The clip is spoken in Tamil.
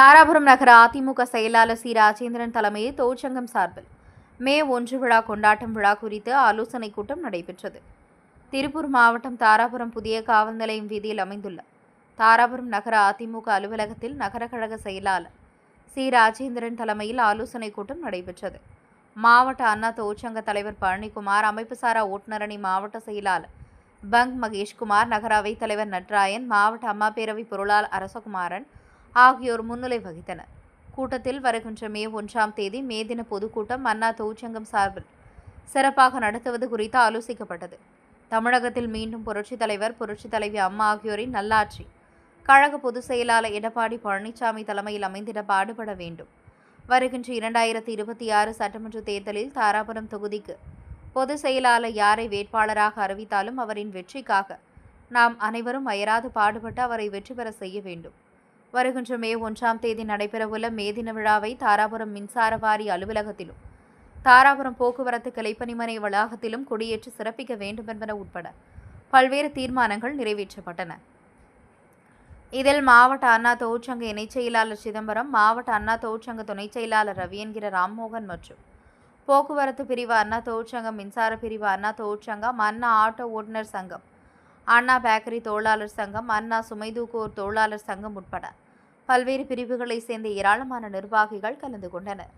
தாராபுரம் நகர அதிமுக செயலாளர் சி. ராஜேந்திரன் தலைமையில் தொழிற்சங்கம் சார்பில் மே ஒன்று விழா கொண்டாட்டம் விழா குறித்து ஆலோசனைக் கூட்டம் நடைபெற்றது. திருப்பூர் மாவட்டம் தாராபுரம் புதிய காவல் நிலையம் வீதியில் அமைந்துள்ள தாராபுரம் நகர அதிமுக அலுவலகத்தில் நகர கழக செயலாளர் சி. ராஜேந்திரன் தலைமையில் ஆலோசனைக் கூட்டம் நடைபெற்றது. மாவட்ட அண்ணா தொழிற்சங்க தலைவர் பழனிக்குமார் அமைப்புசாரா ஓட்டுநரணி மாவட்ட செயலாளர் பங்க் மகேஷ்குமார் நகர அவைத் தலைவர் நட்ராயன் மாவட்ட அம்மா பேரவை பொருளாளர் அரசகுமாரன் ஆகியோர் முன்னிலை வகித்தனர். கூட்டத்தில் வருகின்ற மே ஒன்றாம் தேதி மே தின பொதுக்கூட்டம் அண்ணா தொழிற்சங்கம் சார்பில் சிறப்பாக நடத்துவது குறித்து ஆலோசிக்கப்பட்டது. தமிழகத்தில் மீண்டும் புரட்சித் தலைவர் புரட்சித் தலைவி அம்மா ஆகியோரின் நல்லாட்சி கழக பொதுச் செயலாளர் எடப்பாடி பழனிசாமி தலைமையில் அமைந்திட பாடுபட வேண்டும். வருகின்ற இரண்டாயிரத்தி இருபத்தி ஆறு சட்டமன்ற தேர்தலில் தாராபுரம் தொகுதிக்கு பொதுச் செயலாளர் யாரை வேட்பாளராக அறிவித்தாலும் அவரின் வெற்றிக்காக நாம் அனைவரும் அயராது பாடுபட்டு அவரை வெற்றி பெற செய்ய வேண்டும். வருகின்ற மே ஒன்றாம் தேதி நடைபெறவுள்ள மே தின விழாவை தாராபுரம் மின்சார வாரி அலுவலகத்திலும் தாராபுரம் போக்குவரத்து கிளைப்பணிமனை வளாகத்திலும் கொடியேற்றி சிறப்பிக்க வேண்டும் என்பன உட்பட பல்வேறு தீர்மானங்கள் நிறைவேற்றப்பட்டன. இதில் மாவட்ட அண்ணா தொழிற்சங்க இணைச் செயலாளர் சிதம்பரம் மாவட்ட அண்ணா தொழிற்சங்க துணைச் செயலாளர் ரவி என்கிற ராம்மோகன் மற்றும் போக்குவரத்து பிரிவு அண்ணா தொழிற்சங்கம் மின்சார பிரிவு அண்ணா தொழிற்சங்கம் அண்ணா ஆட்டோ ஓட்டுநர் சங்கம் அண்ணா பேக்கரி தொழிலாளர் சங்கம் அண்ணா சுமைதூக்குவோர் தொழிலாளர் சங்கம் உட்பட பல்வேறு பிரிவுகளைச் சேர்ந்த ஏராளமான நிர்வாகிகள் கலந்து கொண்டனர்.